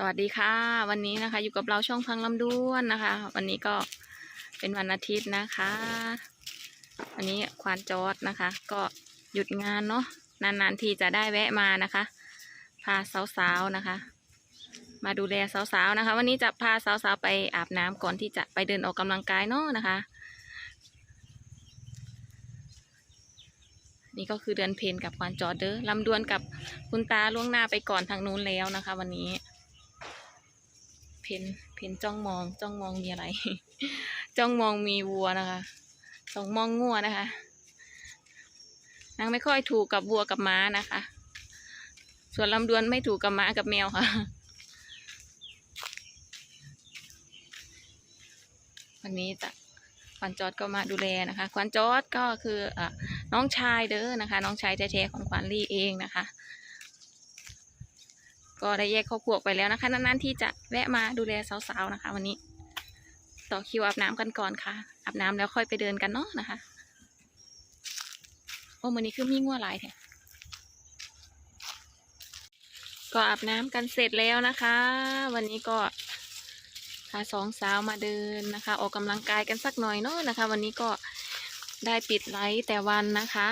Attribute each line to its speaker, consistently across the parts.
Speaker 1: สวัสดีค่ะ วันนี้นะคะ อยู่กับเราช่องพังลำด้วนนะคะ วันนี้ก็เป็นวันอาทิตย์นะคะ วันนี้ควานจอดนะคะ ก็หยุดงานเนาะนานๆทีจะได้แวะมานะคะ พาสาวๆนะคะ มาดูแลสาวๆนะคะ วันนี้จะพาสาวๆไปอาบน้ำก่อนที่จะไปเดินออกกำลังกายเนาะนะคะ นี่ก็คือเดือนเพนกับควานจอดเด้อลำดวนกับคุณตาล่วงหน้าไปก่อนทางนู้นแล้วนะคะ วันนี้ เพนเพนจ้องมอง จ้องมองมีอะไร จ้องมองมีวัวนะคะจ้องมองงัวนะคะ นางไม่ค่อยถูกกับวัวกับม้านะคะ ส่วนลำดวนไม่ถูกกับม้ากับแมวค่ะ วันนี้จะควันจอดก็มาดูแลนะคะควันจอดก็คืออะน้องชายเด้อนะคะ น้องชายแท้ๆของควันลี่เองนะคะ ก็ได้แยกครอบครัวไปแล้วนะคะนานๆที่จะแวะมาดูแลสาวๆนะคะ วันนี้ ต่อคิวอาบน้ำกันก่อนค่ะอาบน้ำแล้วค่อยไปเดินกันเนาะนะคะโอ้วันนี้คือมีงัวหลายแท้ก็อาบน้ำกันเสร็จแล้วนะคะ วันนี้ก็พาสองสาวมาเดินนะคะ ออกกำลังกายกันสักหน่อยเนาะนะคะ วันนี้ก็ได้ปิดไลท์แต่วันนะคะ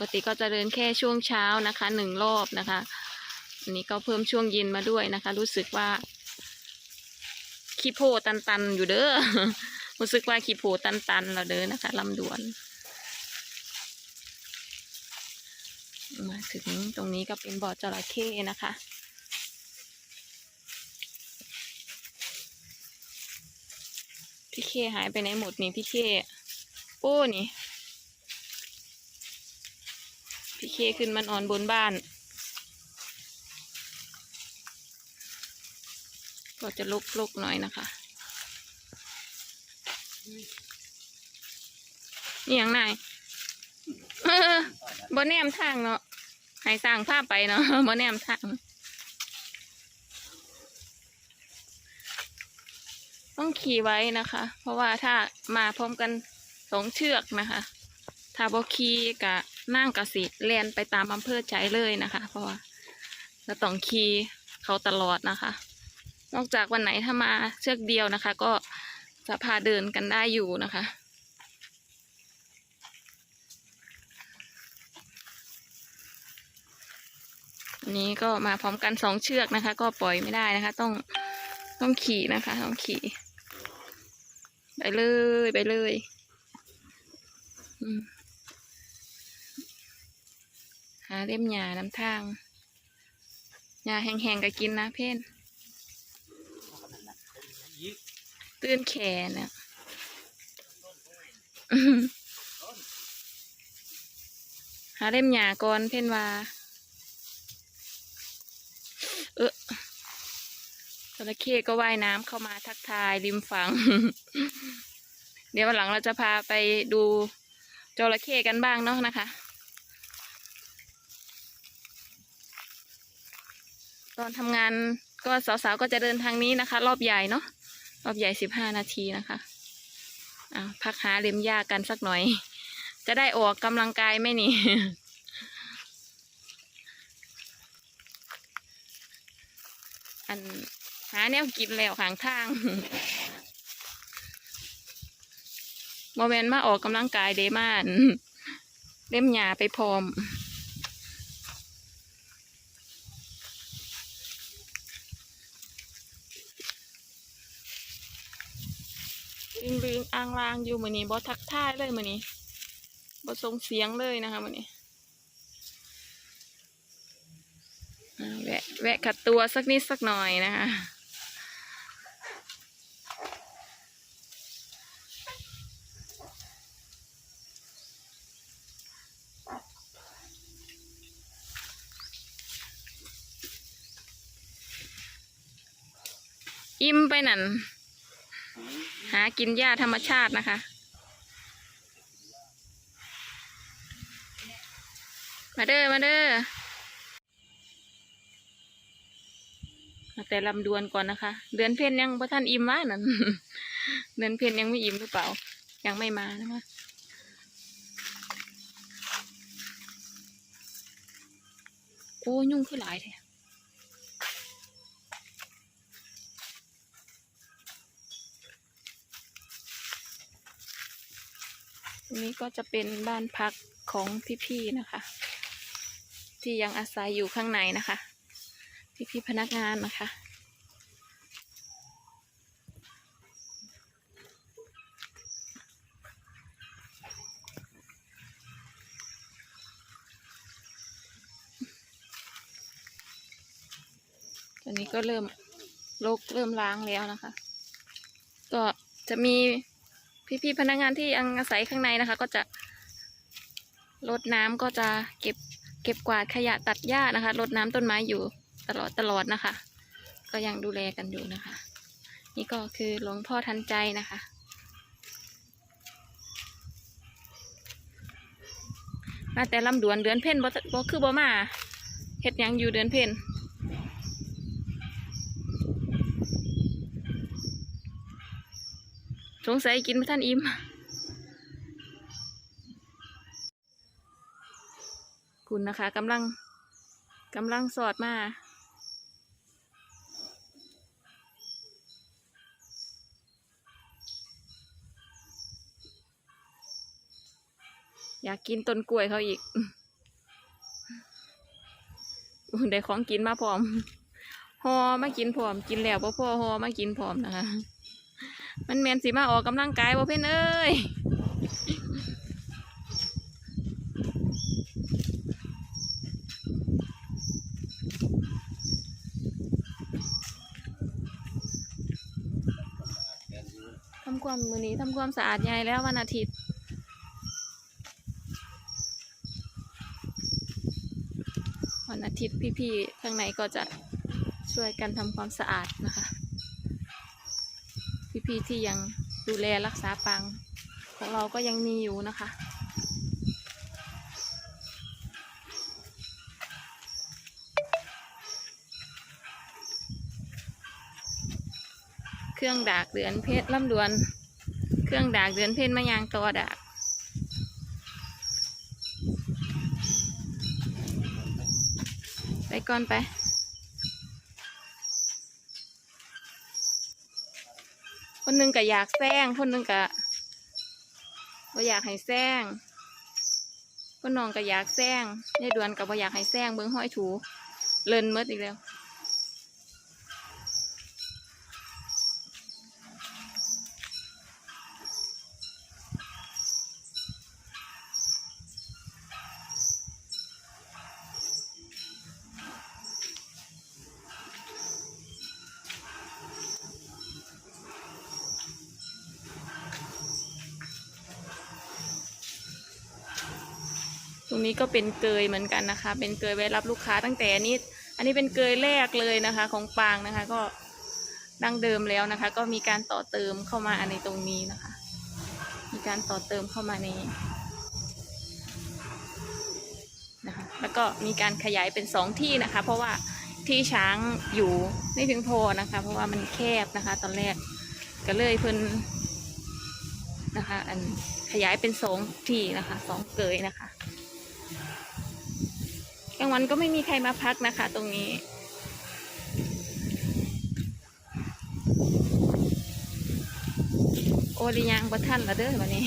Speaker 1: กติก็จะเดินแค่ช่วงเช้านะคะหนึ่งรอบนะคะอันนี้ก็เพิ่มช่วงเย็นมาด้วยนะคะ รู้สึกว่าขี้โพตันๆอยู่เด้อรู้สึกว่าขี้โพตันๆเราเด้อนะคะลำดวน มาถึงตรงนี้ก็เป็นบ่อจระเข้นะคะพี่เคหายไปไหนหมดนี่พี่เคโอ้นี่ พี่ เคขึ้นมานอนบนบ้าน ก็จะลกๆหน่อยนะคะนี่อย่างไหนเออบนแนมทางเนาะให้สร้างภาพไปเนาะบนแนมทาง ต้องขี่ไว้นะคะ เพราะว่าถ้ามาพร้อมกันสองเชือกนะคะ ถ้าบอขี่กะ นั่งกะสิแลนไปตามอำเภอใจเลยนะคะ เพราะว่าเราต้องขี่เขาตลอดนะคะ นอกจากวันไหนถ้ามาเชือกเดียวนะคะ ก็จะพาเดินกันได้อยู่นะคะอันนี้ก็มาพร้อมกันสองเชือกนะคะ ก็ปล่อยไม่ได้นะคะ ต้องต้องขี่นะคะ ต้องขี่ ไปเลยไปเลย อืมหา เล่มหญ้าน้ำทางหญ้าแห้งๆก็กินนะเพ่นตื้นแขนเนี่ยอื้อหือหาเล่มหญ้าก่อนเพ่นว่า เออจระเข้ก็ว่ายน้ำเข้ามาทักทายริมฝั่ง เดี๋ยววันหลังเราจะพาไปดูจระเข้กันบ้างเนาะนะคะ ตอนทำงานก็สาวๆก็จะเดินทางนี้นะคะ รอบใหญ่เนาะรอบใหญ่สิบห้านาทีนะคะอ่าพักหาเล็มหญ้ากันสักหน่อย จะได้ออกกำลังกายไหมนี่อันหาแนวกินแล้วข้างทางโมเมนต์มาออกกำลังกายเดมาน เล่มหยาไปพร้อม ลิงลิงอ่างลางอยู่มือนี้บอทักทายเลยมือนี้บอส่งเสียงเลยนะคะมือนี้แวะแวะขัดตัวสักนิดสักหน่อยนะคะอิ่มไปนั่นากินหญ้าธรรมชาตินะคะ มาเด้อมาเด้อแต่ลำดวนก่อนนะคะ เดือนเพ็ญยังพระท่านอิ่มว่านั่นเดือนเพ็ญยังไม่อิ่มหรือเปล่า ยังไม่มานะคะอ้ยุ่งขึ้นหลายแท้ต นี้ก็จะเป็นบ้านพักของพี่ๆนะคะ ที่ยังอาศัยอยู่ข้างในนะคะ พี่ๆพนักงานนะคะตอนนี้ก็เริ่มลกเริ่มล้างแล้วนะคะ ก็จะมี พี่ๆพนักงานที่ยังอาศัยข้างในนะคะ ก็จะรดน้ำก็จะเก็บเก็บกวาดขยะตัดหญ้านะคะรดน้ำต้นไม้อยู่ตลอดตลอดนะคะ ก็ยังดูแลกันอยู่นะคะ นี่ก็คือหลวงพ่อทันใจนะคะ มาแต่ลำดวนเดือนเพ่นบ่บคือบ่มาเฮ็ดยังอยู่เดือนเพ่น สงสัยกินไม่ท่านอิ่มคุณนะคะกำลังกำลังสอดมาอยากกินต้นกล้วยเขาอีก ได้ของกินมาพร้อม หอมากินพร้อม กินแล้วพ่อพ่อหอมากินพร้อมนะคะ มันแมนสิมาออกกำลังกายบ่เพ่นเอ้ยทำความมือนี้ทำความสะอาดใหญ่แล้ววันอาทิตย์วันอาทิตย์พี่ๆข้างในก็จะช่วยกันทำความสะอาดนะคะ พี่ๆที่ยังดูแลรักษาปังของเราก็ยังมีอยู่นะคะ เครื่องดากเดือนเพชรลำดวน เครื่องดากเดือนเพชรมายางตัวดากไปก่อนไป คนหนึ่งก็อยากแซงคนหนึ่งก็บ่อยากให้แซงคนน้องก็อยากแซงยายดวนก็บ่อยากให้แซงเบิ้งห้อยถู เลินหมดอีกแล้ว รงนี้ก็เป็นเกยเหมือนกันนะคะ เป็นเกยไว้รับลูกค้าตั้งแต่อันนี้ อันนี้เป็นเกยแรกเลยนะคะ ของปางนะคะ ก็ดั้งเดิมแล้วนะคะ ก็มีการต่อเติมเข้ามาในตรงนี้นะคะ มีการต่อเติมเข้ามาในนะคะ แล้วก็มีการขยายเป็นสองที่นะคะ เพราะว่าที่ช้างอยู่ไม่เพียงพอนะคะ เพราะว่ามันแคบนะคะ ตอนแรกก็เลยเพิ่นนะคะ อันขยายเป็นสองที่นะคะสองเกยนะคะางวันก็ไม่มีใครมาพักนะคะ ตรงนี้ โอริยังบัท่านละเด้อวันนี้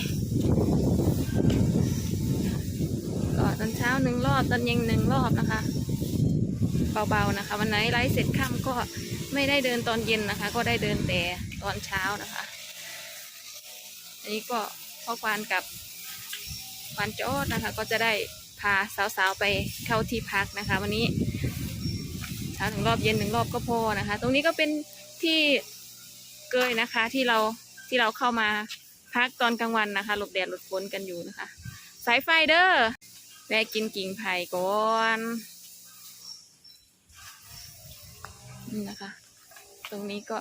Speaker 1: ก็ตอนเช้าหนึ่งรอบตอนเย็นหนึ่งรอบนะคะ เบาๆนะคะ วันไหนไลฟ์เสร็จค่ำก็ไม่ได้เดินตอนเย็นนะคะ ก็ได้เดินแต่ตอนเช้านะคะ อันนี้ก็พ่อควานกับควานโจ๊ดนะคะ ก็จะได้ พาสาวๆไปเข้าที่พักนะคะ วันนี้เช้าหนึ่งรอบเย็นหนึ่งรอบก็พอนะคะ ตรงนี้ก็เป็นที่เกยนะคะที่เราที่เราเข้ามาพักตอนกลางวันนะคะ หลบแดดหลบฝนกันอยู่นะคะ สายไฟเด้อแวะกินกิ่งไผ่ก่อนนี่นะคะ ตรงนี้ก็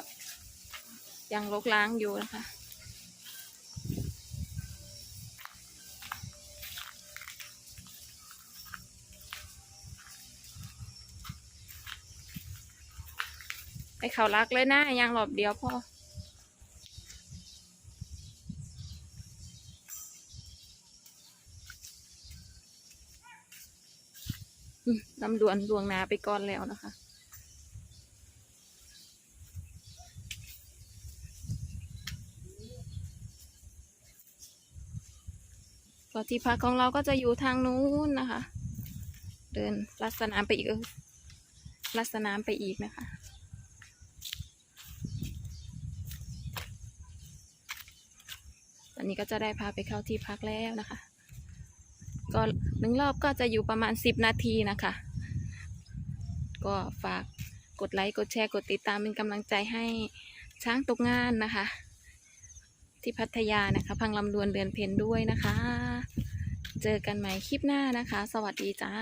Speaker 1: ยังรกล้างอยู่นะคะ ไปเขารักเลยนะยังหลอบเดียวพออืมลำดวนลวงนาไปก่อนแล้วนะคะก็ที่พักของเราก็จะอยู่ทางนู้นนะคะ เดินลัดสนามไปอีกลัดสนามไปอีกนะคะ นี้ก็จะได้พาไปเข้าที่พักแล้วนะคะ ก็หนึ่งรอบก็จะอยู่ประมาณสิบนาทีนะคะ ก็ฝากกดไลค์กดแชร์กดติดตามเป็นกำลังใจให้ช้างตกงานนะคะ ที่พัทยานะคะ พังลำดวนเดือนเพ็ญด้วยนะคะ เจอกันใหม่คลิปหน้านะคะ สวัสดีจ้า